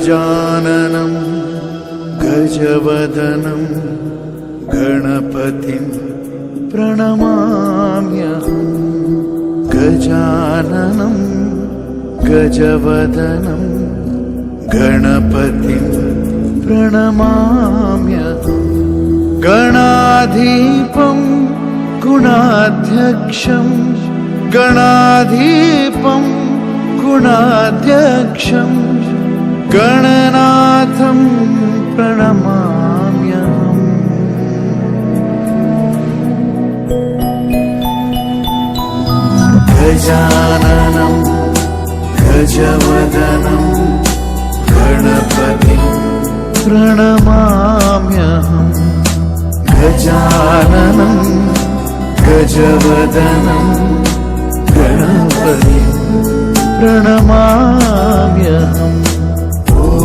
गजाननं गजवदनं गणपतिं प्रणमाम्यहम् गजाननं गजवदनं गणपतिं प्रणमाम्यहम् गणाधीपं गुणाध्यक्षं गणाधीपं गुणाध्यक्षं गणनाथं प्रणमाम्यहम्। गजाननं गजवदनं गणपतिं प्रणमाम्यहम्। गजाननं गजवदनं गणपतिं प्रणमाम्यहम्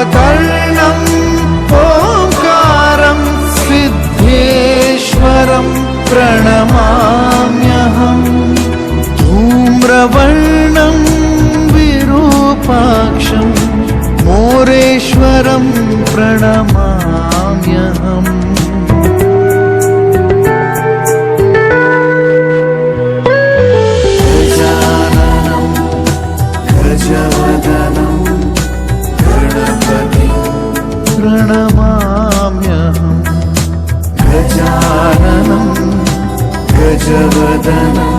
शूर्पकर्णम् ओङ्कारं सिद्धेश्वरं प्रणमाम्यहम् धूम्रवर्णं विरूपाक्षं मोरेश्वरं प्रणमाम्यहम् गजवदनं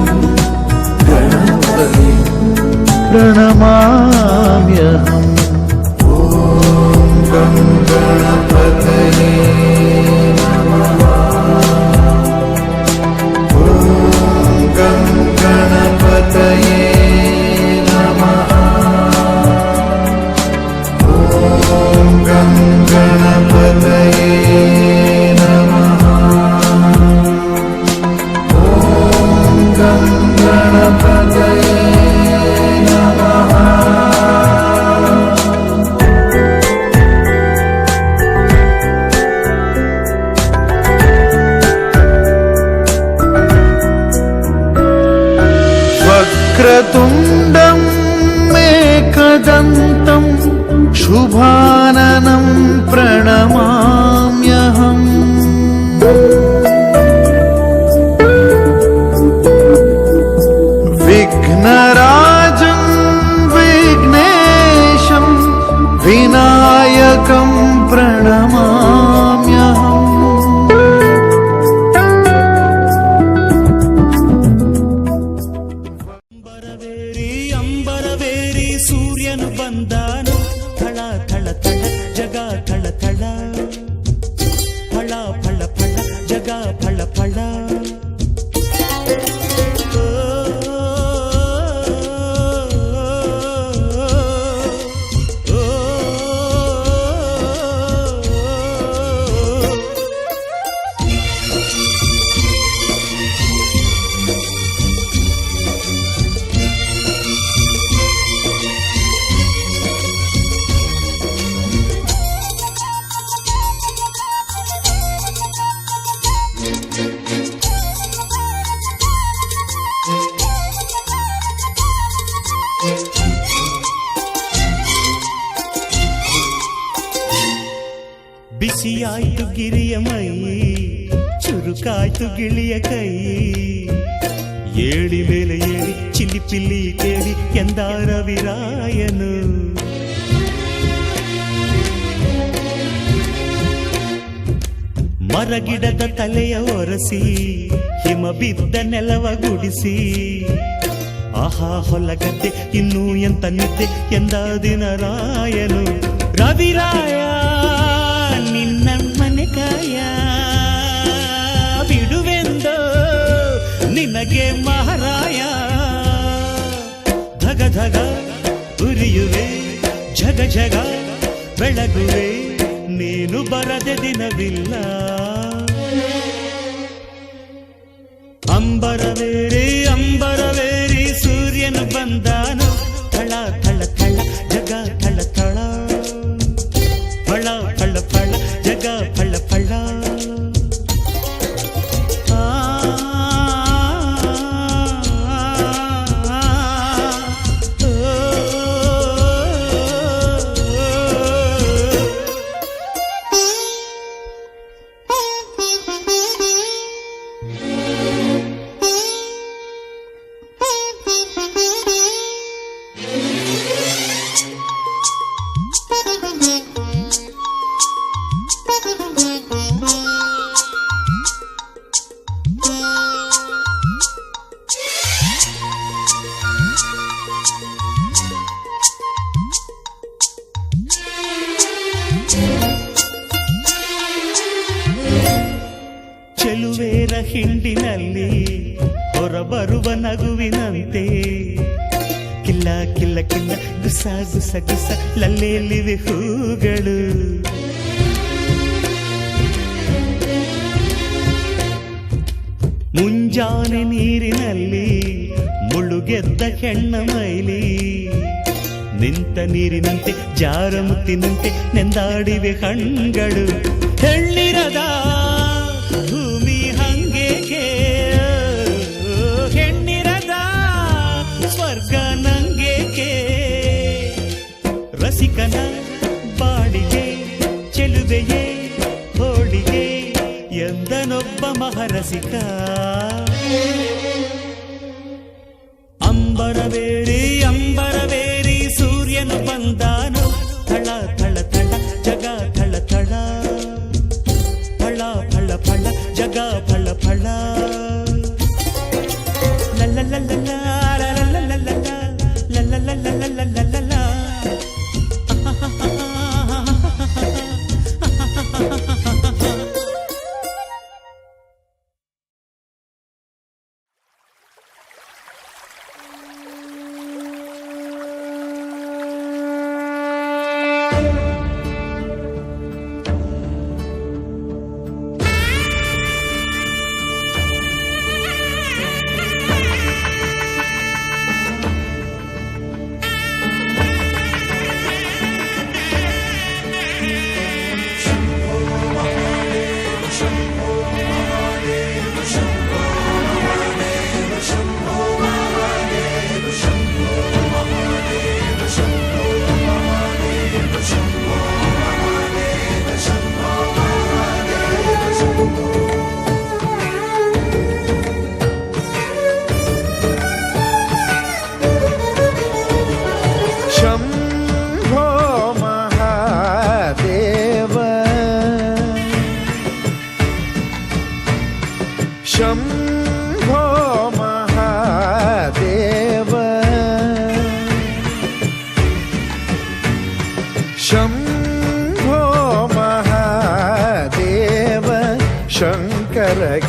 ಬಿಸಿಯಾಯ್ತು ಗಿರಿಯ ಮೈ ಚುರುಕಾಯ್ತು ಗಿಳಿಯ ಕೈ. ಏಳಿ ಮೇಲೆ ಏಳಿ, ಚಿಲ್ಲಿ ಪಿಲ್ಲಿ ಕೇಳಿ ಎಂದಾರ ವಿರಾಯನು. ಮರಗಿಡದ ತಲೆಯ ಒರಸಿ, ಹಿಮ ಬಿದ್ದ ನೆಲವ ಗುಡಿಸಿ. ಆಹಾ, ಹೊಲಗದ್ದೆ, ಇನ್ನೂ ಎಂತ ನಿದ್ದೆ ಎಂದ ದಿನ ರಾಯನು. ರವಿರಾಯ ಕಾಯ ಬಿಡುವೆಂದು ನಿನಗೆ ಮಹಾರಾಯ. ಧಗ ಧಗ ಉರಿಯುವೆ, ಝಗ ಝಗ ಬೆಳಗುವೆ, ನೀನು ಬರದೆ ದಿನವಿಲ್ಲ. ಅಂಬರವೇರಿ ಅಂಬರವೇರಿ, ಸೂರ್ಯನು ಬಂದಾನು ಗುಸ ಗುಸ ಗುಸ ಲಲ್ಲೆಯಲ್ಲಿವೆ ಹೂಗಳು. ಮುಂಜಾನೆ ನೀರಿನಲ್ಲಿ ಮುಳುಗೆದ್ದ ಹೆಣ್ಣ ಮೈಲಿ. ನಿಂತ ನೀರಿನಂತೆ ಜಾರ ಮುತ್ತಿನಂತೆ ನೆಂದಾಡಿವೆ ಕಣ್ಗಳು ಹೆಣ್ಣಿರದ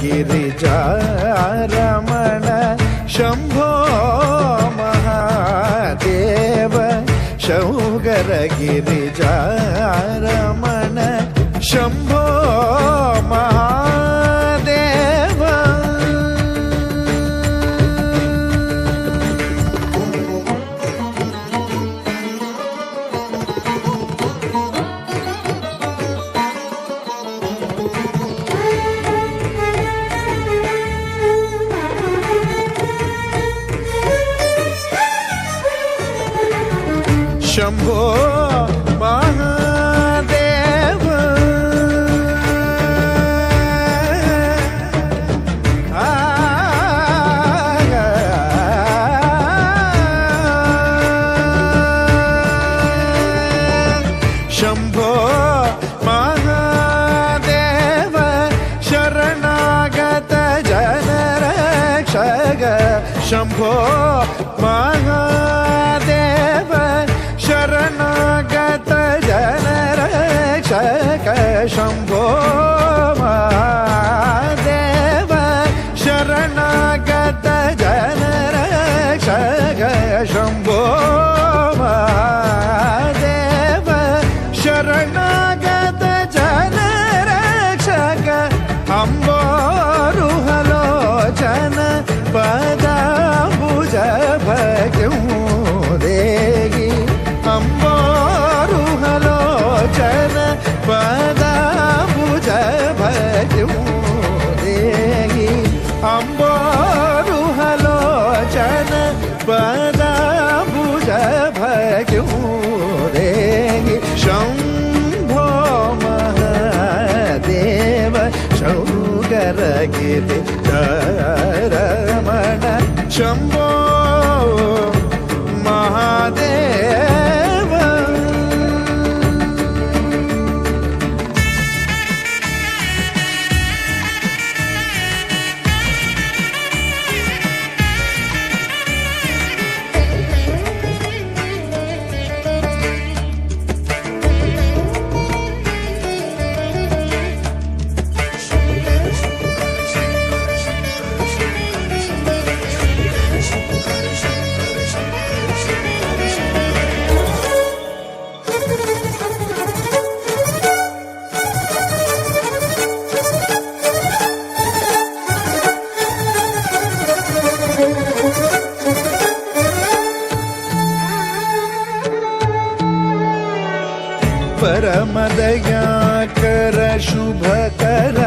शङ्करगिरिजारमण शम्भो महादेव शौगरगिरिजारमण शम्भो शम्भो महादेव शरणागत जन रक्षक शम्भो महादेव शरणागत जन रक्षक शम्भो chumbo परमदयाकर शुभकर।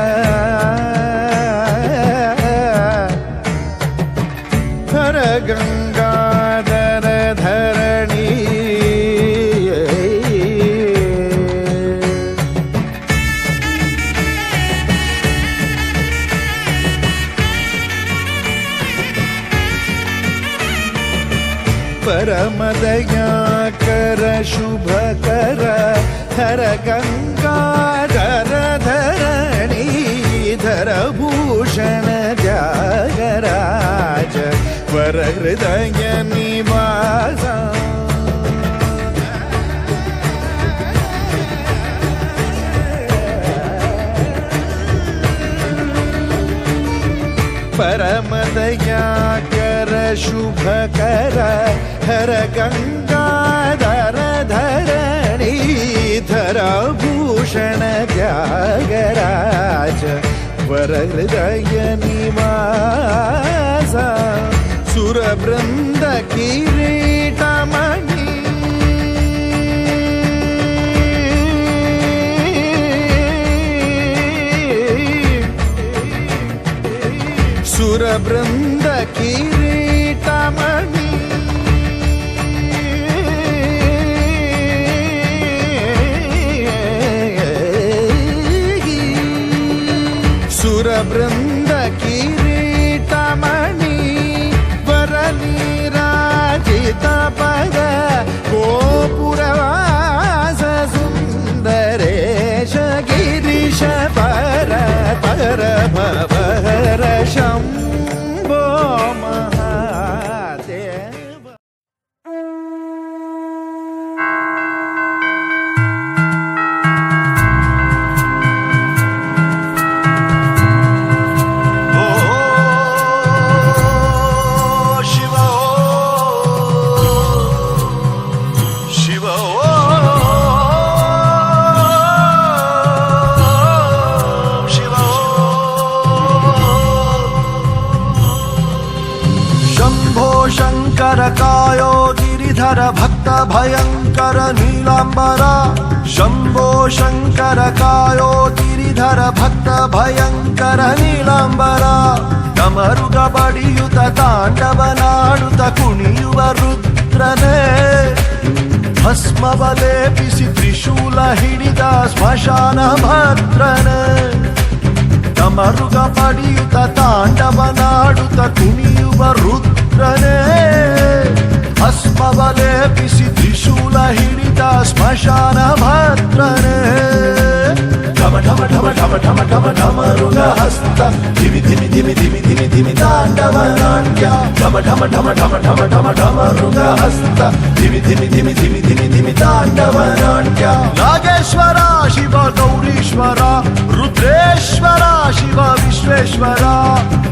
हर गङ्गाधर धरणी। परमदयाकर शुभकर ಧರ ಗಂಗಾಧರ ಧರಣೀಧರ ಭೂಷಣ ಜಾಗರಾಜ ವರ ಹೃದಯ ನಿವಾಸ ಪರಮದಯಾಕರ ಶುಭಕರ ಹರ ಗಂಗಾಧರ ശ്രീധരഭൂഷണ ത്യാഗരാജ വരഹൃദയനിവാസ സുരബൃന്ദ കിരീടമണി. സുരബൃന്ദ കിരീടമണി. किरीटमणि सुरवृन्द किरीटमणि सुरवृन्द किरीटमणि वरनीराजित पद गोपुरवास सुन्दरेश गिरिश पर पर भवर गिरिधर भक्त भयङ्कर नीलाम्बरा शम्भो शङ्कर कायो गिरिधर भक्त भयङ्कर नीलाम्बरा ಡಮರುಗ ಬಡಿಯುತ ತಾಂಡವನಾಡುತ್ತ ಕುಣಿಯುವ ರುದ್ರನೇ ಭಸ್ಮವ ಲೇಪಿಸಿ ತ್ರಿಶೂಲ ಹಿಡಿದ ಸ್ಮಶಾನ ಭದ್ರನೇ ಡಮರುಗ ಪಡಿಯುತ್ತ ತಾಂಡವನಾಡುತ್ತ ಕುಣಿಯುವ ರುದ್ರನೇ ಭಸ್ಮವಲೇ ಬಿಸಿ ತ್ರಿಶೂಲ ಹಿಡಿದ ಸ್ಮಶಾನ ಮಾತ್ರನೇ ಢಮ ಢಮ ಢಮ ಢಮ ಢಮ ಢಮ ಢಮ ಋಣ ಹಸ್ತ ಧಿಮಿ ಧಿಮಿ ಧಿಮಿ ಧಿಮಿ ಧಿಮಿ ಧಿಮಿ ತಾಂಡವ ನಾಟ್ಯ ಢಮ ಢಮ ಢಮ ಢಮ ಢಮ ಢಮ ಢಮ ಋಣ ಹಸ್ತ ಧಿಮಿ ಧಿಮಿ ಧಿಮಿ ಧಿಮಿ ಧಿಮಿ ಧಿಮಿ ತಾಂಡವ ನಾಟ್ಯ ನಾಗೇಶ್ವರ ಶಿವ ಗೌರೀಶ್ವರ ರುದ್ರೇಶ್ವರ ಶಿವ ವಿಶ್ವೇಶ್ವರ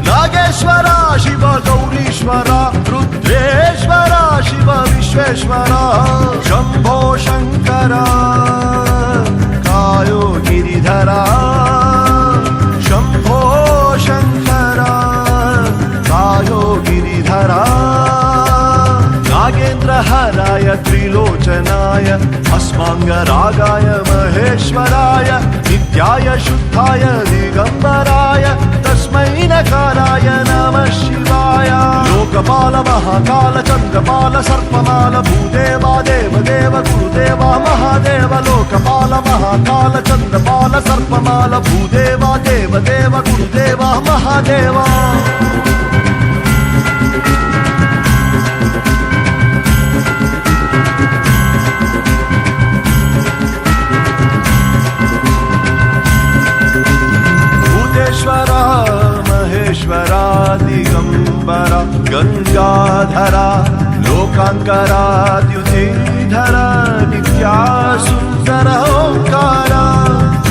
ನಾಗೇಶ್ವರ ಶಿವ ಗೌರೀಶ್ವರ ರುದ್ರ सर्वेश्वर शिव विश्वेश्वर शम्भो शङ्कर कायो गिरिधरा शम्भो शङ्कर कायो गिरिधरा नागेन्द्रहराय त्रिलोचनाय अस्माङ्गरागाय महेश्वराय नित्याय शुद्धाय दिगम्बराय శ్రీనకారాయ నమ శివాయ. లోకపాల మహాకాల చంద్రపాల సర్పమాల భూదేవా దేవదేవ గురుదేవా మహాదేవ. లోకపాల మహాకాల చంద్రపాల సర్పమాల భూదేవా దేవదేవ గురుదేవా మహాదేవా. महेश्वरा दिगम्बर गङ्गाधरा लोकाङ्कराद्युतिधर नित्यासुन्दर ओङ्कार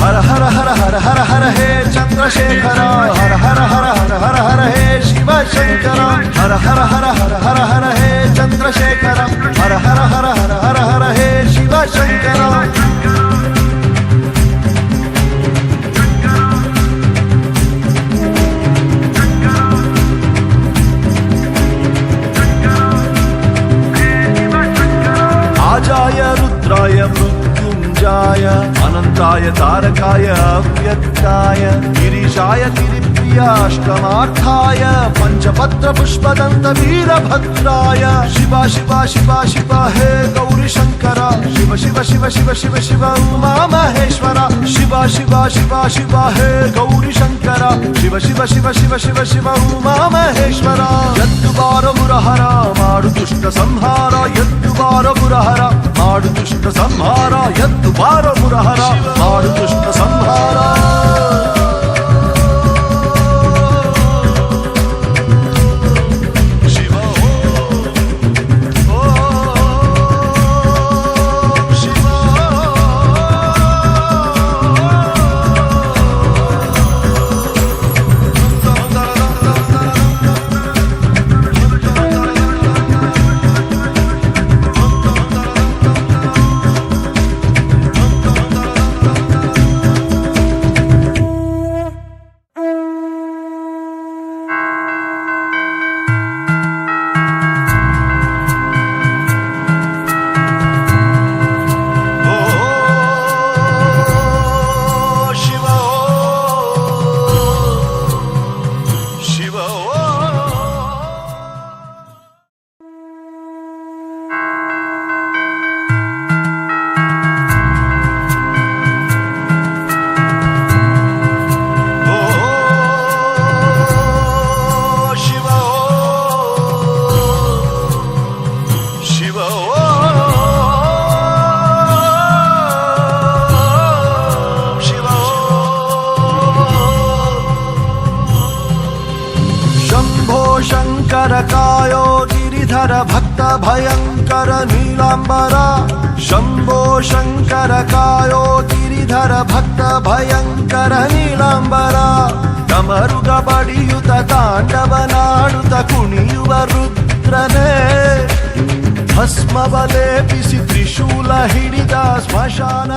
हर हर हर हर हर हर हे चन्द्रशेखर हर हर हर हर हर हर हे शिवशङ्कर हर हर हर हर हर हर हे चन्द्रशेखर हर हर हर हर हर हर हे शिवशङ्कर తారకాయ అవ్యక్తాయ గిరిజాయ తిరిపి वीर्याष्टमार्थाय पञ्चपत्र पुष्पदन्त वीरभद्राय शिवा शिवा शिवा शिवा हे गौरी शङ्कर शिव शिव शिव शिव शिव शिव उमा महेश्वर शिवा शिवा शिवा शिवा हे गौरी शङ्कर शिव शिव शिव शिव शिव शिव उमा महेश्वर यद्दुबार मुरहर माडु दुष्ट संहार यद्दुबार मुरहर माडु दुष्ट संहार यद्दुबार मुरहर माडु दुष्ट संहार ಭಯಂಕರ ನೀಲಾಂಬರ, ಶಂಭೋ ಶಂಕರ, ಕಾಯೋ ಗಿರಿಧರ ಭಕ್ತ ಭಯಂಕರ ನೀಲಾಂಬರ. ಕಮರುಗ ಬಡಿಯುತ ತಾಂಡವನಾಡುತ್ತ ಕುಣಿಯುವ ರುದ್ರನೇ. ಭಸ್ಮವಲೇಪಿಸಿ ತ್ರಿಶೂಲ ಹಿಡಿದ ಸ್ಮಶಾನ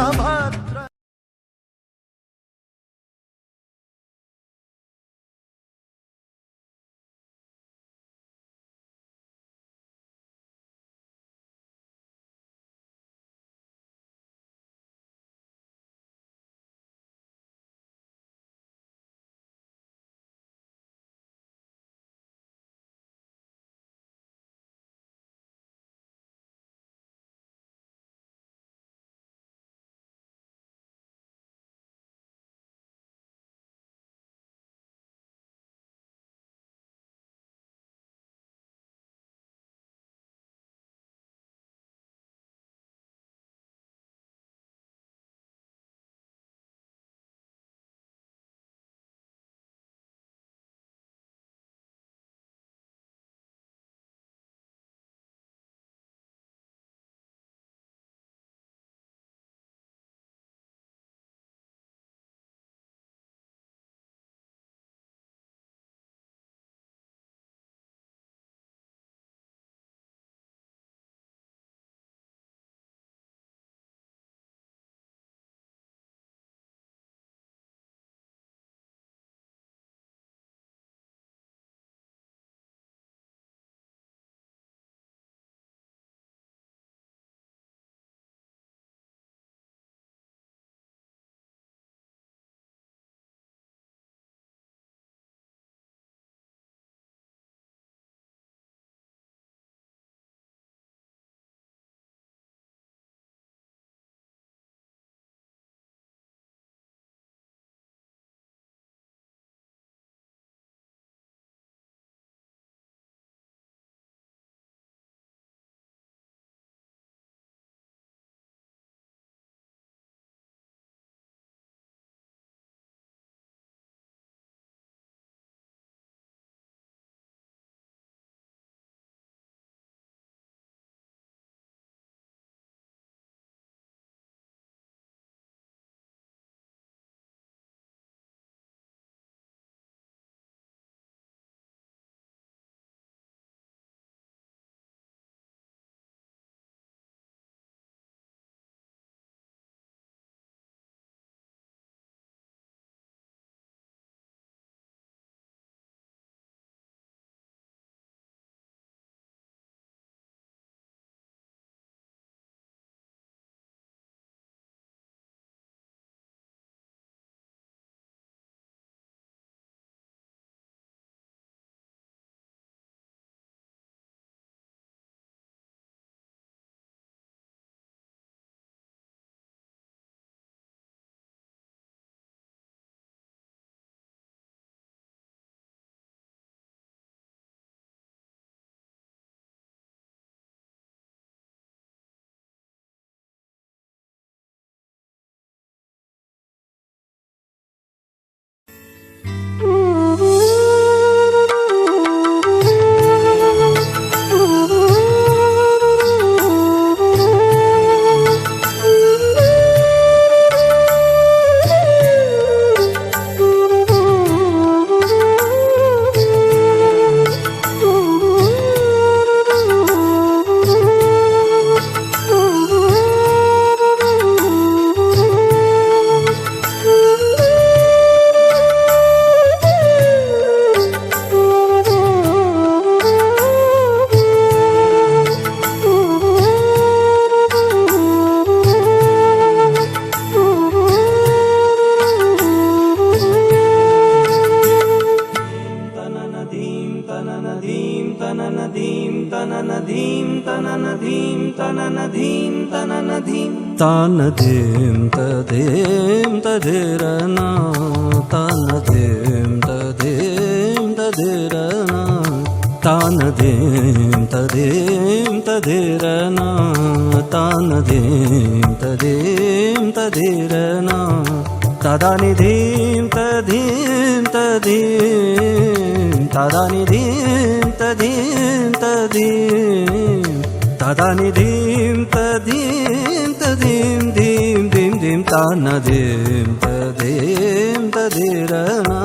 తదీం తదీరనా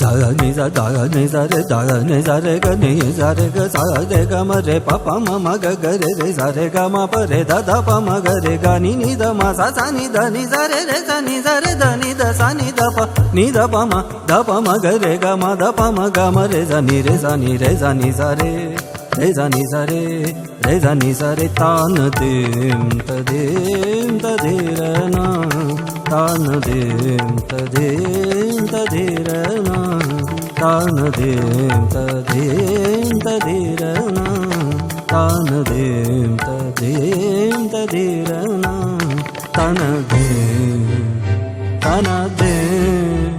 దని దని సరే దని సరే గ సరే గ సరే గ మ రే ప మ గ గ రే సరే గ మ ప రే ద ప మ గ గ ని ని ద మ స స ని ద ని సరే రే స ని సరే ద ని ద స ని ద ప ని ద ప మ ద ప మ గ రే గ మ ద ప మ గ మ రే స ని రే స ని రే స ని సరే రే స ని సరే రే స ని సరే తాన దేం తదేం తదేరనా తాన దేం తదేం తదేరనా తాన దేం తదేం తదేరనా తాన దేం తదేం తదేరనా తన దేం తన దేం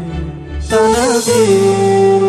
తన దేం.